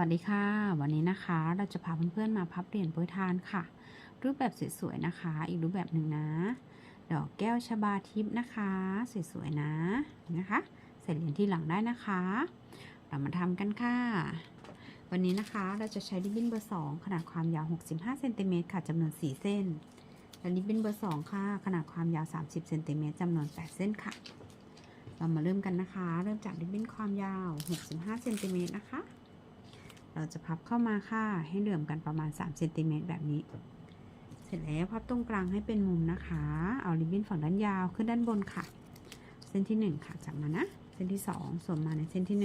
วัสดีค่ะ วันนี้นะคะ เราจะพาเพื่อนๆมาพับเหรียญโปรยทานค่ะ รูปแบบสวยๆนะคะ อีกรูปแบบหนึ่งนะ ดอกแก้วชบาทิพย์นะคะสวยๆนะนะคะใส่เหรียญที่หลังได้นะคะ เรามาทำกันค่ะ วันนี้นะคะเราจะใช้ริบบิ้นเบอร์2ขนาดความยาว 65เซนติเมตรค่ะจำนวน 4 เส้นและริบบิ้นเบอร์2ค่ะ ขนาดความยาว 30เซนติเมตรจำนวน 8 เส้นค่ะ เรามาเริ่มกันนะคะ เริ่มจากริบบิ้นความยาว 65เซนติเมตรนะคะ เราจะพับเข้ามาค่ะ ให้เหลื่อมกันประมาณ3เซนติเมตรแบบนี้ เสร็จแล้วพับตรงกลางให้เป็นมุมนะคะ เอาริบบิ้นฝั่งด้านยาวขึ้นด้านบนค่ะ เส้นที่ 1 ค่ะจับมานะ เส้นที่ 2สวมมาในเส้นที่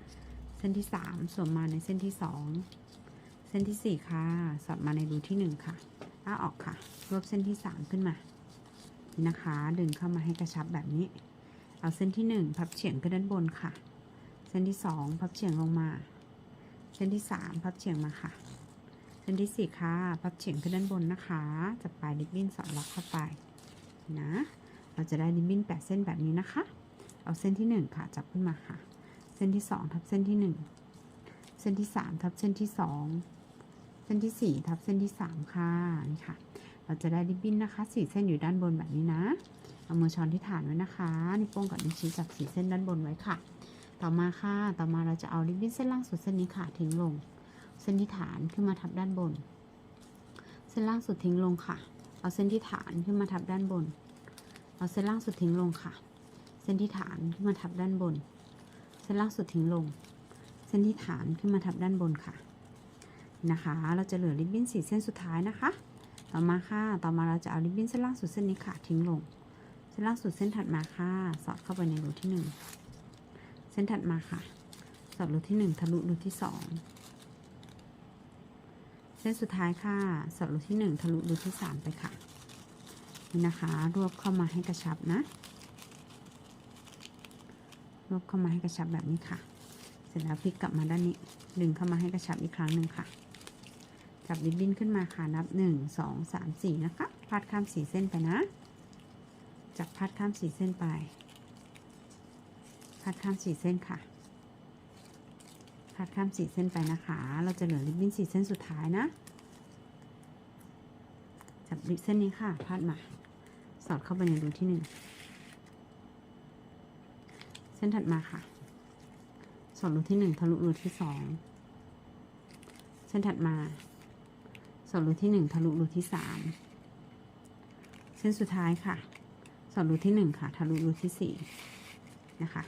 1 เส้นที่ 3สวมมาในเส้นที่ 2 เส้นที่ 4 ค่ะ สอดมาในรูที่ 1 ค่ะอ้าออกค่ะ รวบเส้นที่ 3 ขึ้นมา นี่นะคะ ดึงเข้ามาให้กระชับแบบนี้ เอาเส้นที่ 1 พับเฉียงขึ้นด้านบนค่ะ เส้นที่ 2 พับเฉียงลงมา เส้นที่3พับเฉียงมาค่ะ เส้นที่4ค่ะ พับเฉียงขึ้นด้านบนนะคะ จับปลายริบบิ้นสอดล็อกเข้าไปนะ เราจะได้ริบบิ้น8เส้นแบบนี้นะคะ เอาเส้นที่1ค่ะ จับขึ้นมาค่ะ เส้นที่2ทับเส้นที่1เส้นที่3ทับเส้นที่2เส้นที่4ทับเส้นที่3ค่ะนี่ค่ะ เราจะได้ริบบิ้นนะคะ4เส้นอยู่ด้านบนแบบนี้นะ เอามือช้อนที่ฐานไว้นะคะนิ้วโป้งกับนิ้วชี้จับ4เส้นด้านบนไว้ค่ะ ต่อมาค่ะ ต่อมาเราจะเอาริบบิ้นเส้นล่างสุดเส้นนี้ค่ะทิ้งลง เส้นที่ฐานขึ้นมาทับด้านบน เส้นล่างสุดทิ้งลงค่ะ เอาเส้นที่ฐานขึ้นมาทับด้านบน เอาเส้นล่างสุดทิ้งลงค่ะ เส้นที่ฐานขึ้นมาทับด้านบน เส้นล่างสุดทิ้งลง เส้นที่ฐานขึ้นมาทับด้านบนค่ะ นะคะ เราจะเหลือริบบิ้นสี่เส้นสุดท้ายนะคะ ต่อมาค่ะ ต่อมาเราจะเอาริบบิ้นเส้นล่างสุดเส้นนี้ค่ะทิ้งลง เส้นล่างสุดเส้นถัดมาค่ะ สอดเข้าไปในรูที่หนึ่ง ส้นถัดมาค่ะสอดรูที่หนึ่งทะลุรูที่สองเส้นสุดท้ายค่ะสอดรูที่หนึ่งทะลุรูที่สามไปค่ะ นี่นะคะ รวบเข้ามาให้กระชับนะ รวบเข้ามาให้กระชับแบบนี้ค่ะ เสร็จแล้วพลิกกลับมาด้านนี้ ดึงเข้ามาให้กระชับอีกครั้งหนึ่งค่ะ จับริบบิ้นขึ้นมาค่ะ นับหนึ่งสองสามสี่นะคะพาดข้ามสี่เส้นไปนะ จับพาดข้ามสี่เส้นไป พาดข้ามสี่เส้นค่ะพาดข้ามสี่เส้นไปนะคะ เราจะเหลือริบบิ้นสี่เส้นสุดท้ายนะ จับริบเส้นนี้ค่ะพาดมา สอดเข้าไปในรูที่หนึ่ง เส้นถัดมาค่ะ สอดรูที่หนึ่งทะลุรูที่สอง เส้นถัดมา สอดรูที่หนึ่งทะลุรูที่สามเส้นสุดท้ายค่ะ สอดรูที่หนึ่งค่ะ ทะลุรูที่สี่นะคะ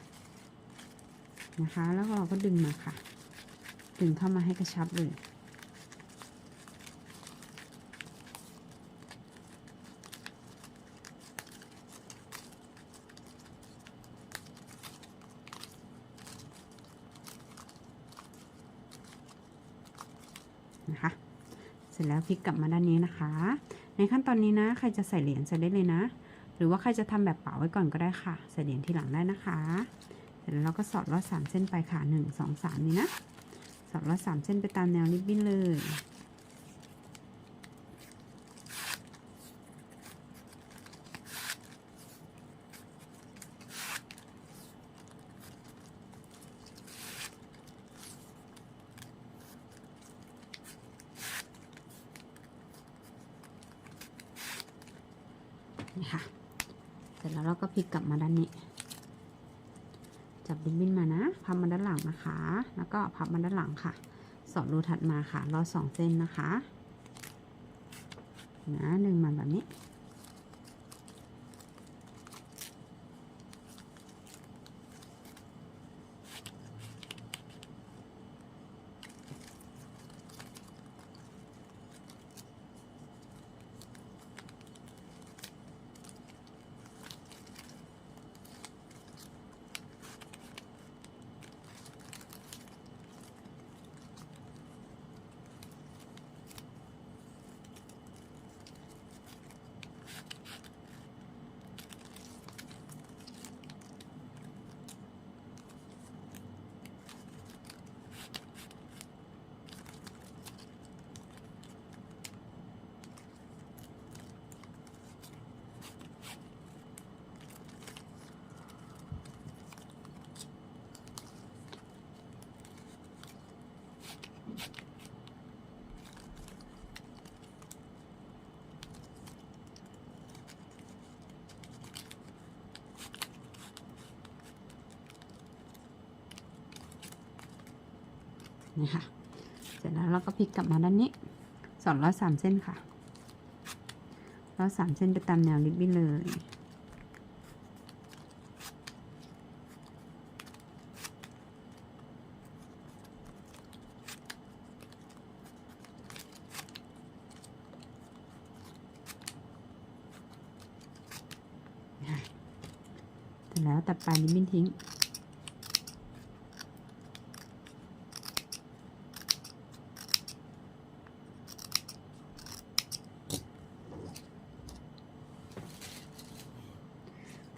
นะคะ แล้วเราก็ดึงมาค่ะ ดึงเข้ามาให้กระชับเลยนะคะเสร็จแล้วพลิกกลับมาด้านนี้นะคะ ในขั้นตอนนี้นะ ใครจะใส่เหรียญใส่ได้เลยนะ หรือว่าใครจะทำแบบเป๋าไว้ก่อนก็ได้ค่ะ ใส่เหรียญทีหลังได้นะคะ ร็จแล้วเราก็สอดลอดสามเส้นไปค่ะหนึ่งสองสามนี่นะสอดลอดสามเส้นไปตามแนวริบบิ้นเลยนี่ค่ะเสร็จแล้วเราก็พลิกกลับมาด้านนี้ จับริบบิ้นมานะพับมาด้านหลังนะคะ แล้วก็พับมาด้านหลังค่ะ สอดรูถัดมาค่ะรอสองเส้นนะคะนะดึงมาแบบนี้ นี่ค่ะ เสร็จแล้วเราก็พลิกกลับมาด้านนี้สอดร้อยสามเส้นค่ะร้อยสามเส้นไปตามแนวริบบิ้นเลยเสร็จแล้วตัดปลายริบบิ้นทิ้ง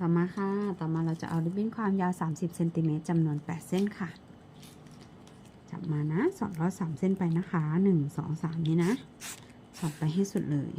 ต่อมาค่ะ ต่อมาเราจะเอาริบบิ้นความยาว 30เซนติเมตรจำนวน 8 เส้นค่ะ จับมานะสอดร้อยสามเส้นไปนะคะ 1 2 3 นี้นะสอดไปให้สุดเลย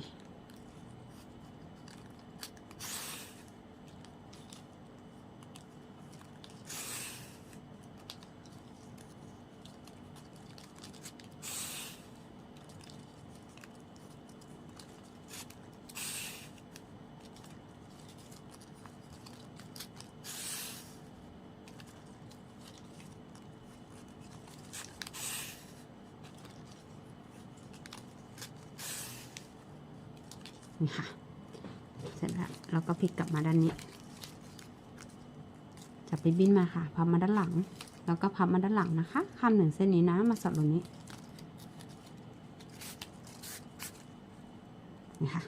นี่ค่ะ เสร็จแล้วเราก็พลิกกลับมาด้านนี้ จับริบบิ้นมาค่ะพับมาด้านหลัง แล้วก็พับมาด้านหลังนะคะข้ามหนึ่งเส้นนี้นะมาสอดตรงนี้ค่ะ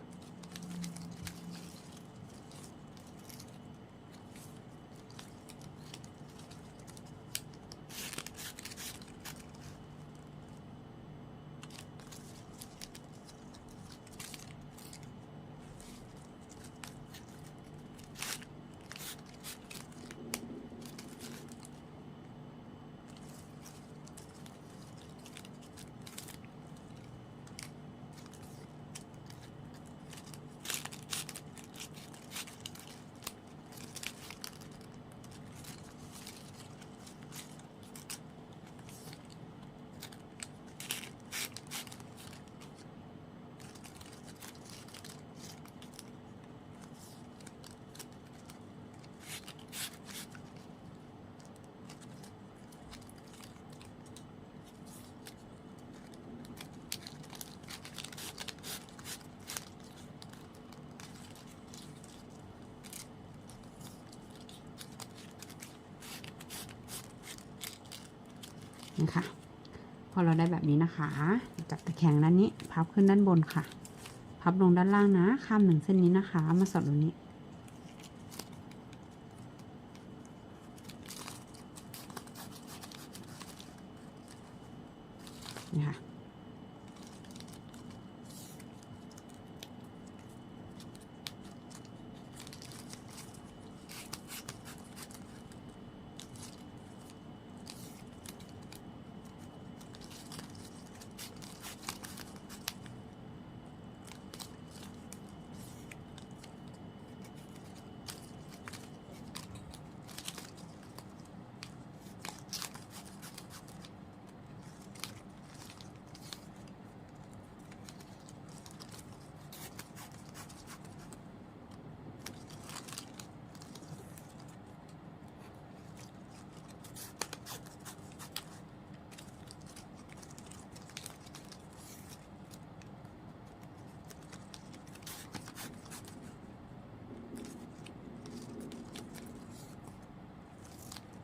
นี่ค่ะพอเราได้แบบนี้นะคะ จับตะแคงด้านนี้ พับขึ้นด้านบนค่ะ พับลงด้านล่างนะ ข้ามหนึ่งเส้นนี้นะคะ มาสอดตรงนี้ค่ะ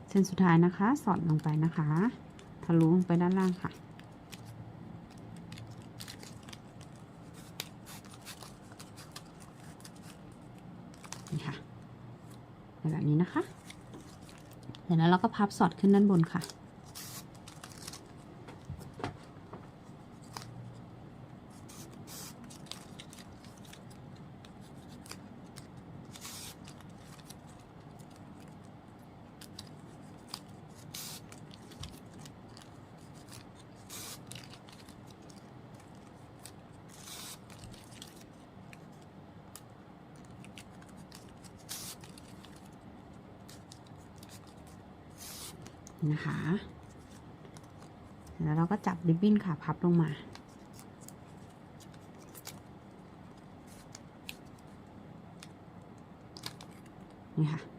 เส้นสุดท้ายนะคะ สอดลงไปนะคะ ทะลุลงไปด้านล่างค่ะ นี่ค่ะแบบนี้นะคะ เสร็จแล้วเราก็พับสอดขึ้นด้านบนค่ะ นะคะ แล้วเราก็จับริบบิ้นค่ะพับลงมานี่ค่ะ น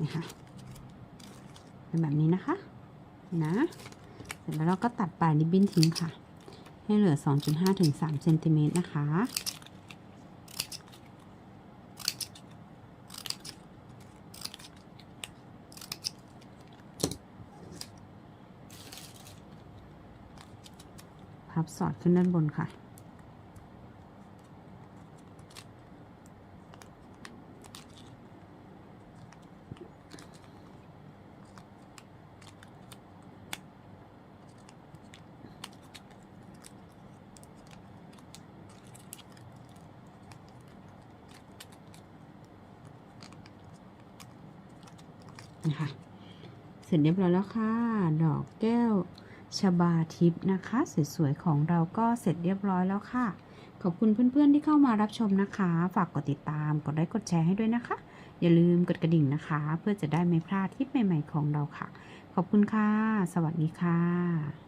นี่ค่ะเป็นแบบนี้นะคะนะเสร็จแล้วเราก็ตัดปลายริบบิ้นทิ้งค่ะ ให้เหลือ 2.5ถึง3เซนติเมตรนะคะพับสอดขึ้นด้านบนค่ะ เสร็จเรียบร้อยแล้วค่ะ ดอกแก้วชบาทิพย์นะคะ สวยๆของเราก็เสร็จเรียบร้อยแล้วค่ะ ขอบคุณเพื่อนๆที่เข้ามารับชมนะคะ ฝากกดติดตาม กดไลค์กดแชร์ให้ด้วยนะคะ อย่าลืมกดกระดิ่งนะคะ เพื่อจะได้ไม่พลาดคลิปใหม่ ๆ ของเราค่ะ ขอบคุณค่ะ สวัสดีค่ะ